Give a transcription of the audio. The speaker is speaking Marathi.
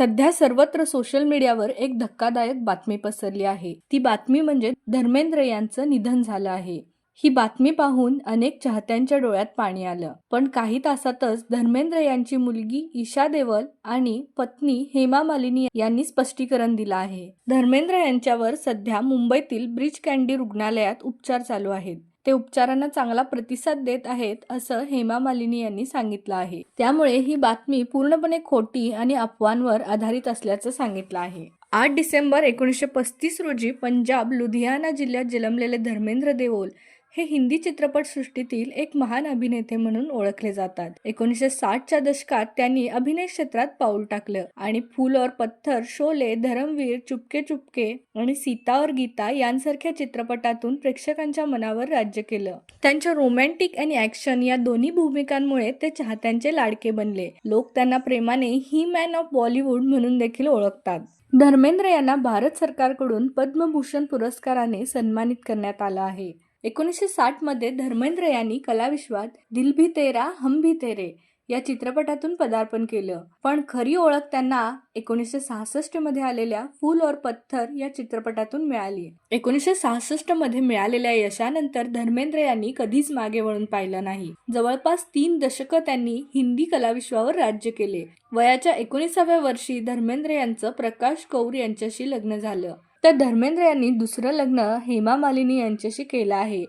सध्या सर्वत्र सोशल मीडियावर एक धक्कादायक बातमी पसरली आहे. ती बातमी म्हणजे धर्मेंद्र यांचं निधन झालं आहे. ही बातमी पाहून अनेक चाहत्यांच्या डोळ्यात पाणी आलं. पण काही तासातच धर्मेंद्र यांची मुलगी ईशा देवल आणि पत्नी हेमा मालिनी यांनी स्पष्टीकरण दिलं आहे. धर्मेंद्र यांच्यावर सध्या मुंबईतील ब्रिज कँडी रुग्णालयात उपचार चालू आहेत. ते उपचारांना चांगला प्रतिसाद देत आहेत असं हेमा मालिनी यांनी सांगितलं आहे. त्यामुळे ही बातमी पूर्णपणे खोटी आणि अफवांवर आधारित असल्याचं सांगितलं आहे. आठ डिसेंबर एकोणीसशे पस्तीस रोजी पंजाब लुधियाना जिल्ह्यात जन्मलेले धर्मेंद्र देओल हे हिंदी चित्रपटसृष्टीतील एक महान अभिनेते म्हणून ओळखले जातात. एकोणीसशे साठच्या दशकात त्यांनी अभिनय क्षेत्रात पाऊल टाकलं आणि फूल और पत्थर शोले धरमवीर चुपके चुपके आणि सीता और गीता यांसारख्या चित्रपटातून प्रेक्षकांच्या मनावर राज्य केलं. त्यांच्या रोमॅन्टिक आणि ऍक्शन या दोन्ही भूमिकांमुळे ते चाहत्यांचे लाडके बनले. लोक त्यांना प्रेमाने ही मॅन ऑफ बॉलिवूड म्हणून देखील ओळखतात. धर्मेंद्र यांना भारत सरकारकडून पद्मभूषण पुरस्काराने सन्मानित करण्यात आलं आहे. एकोणीसशे साठमध्ये धर्मेंद्र यांनी कलाविश्वात दिल भी तेरा हम भी तेरे या चित्रपटातून पदार्पण केलं. पण खरी ओळख त्यांना एकोणीसशे सहासष्टमध्ये आलेल्या फूल और पत्थर या चित्रपटातून मिळाली. एकोणीसशे सहासष्टमध्ये मिळालेल्या यशानंतर धर्मेंद्र यांनी कधीच मागे वळून पाहिलं नाही. जवळपास तीन दशकं त्यांनी हिंदी कलाविश्वावर राज्य केले. वयाच्या एकोणीसाव्या वर्षी धर्मेंद्र यांचं प्रकाश कौर यांच्याशी लग्न झालं. तर धर्मेंद्र यांनी दुसरं लग्न हेमा मालिनी यांच्याशी केलं आहे.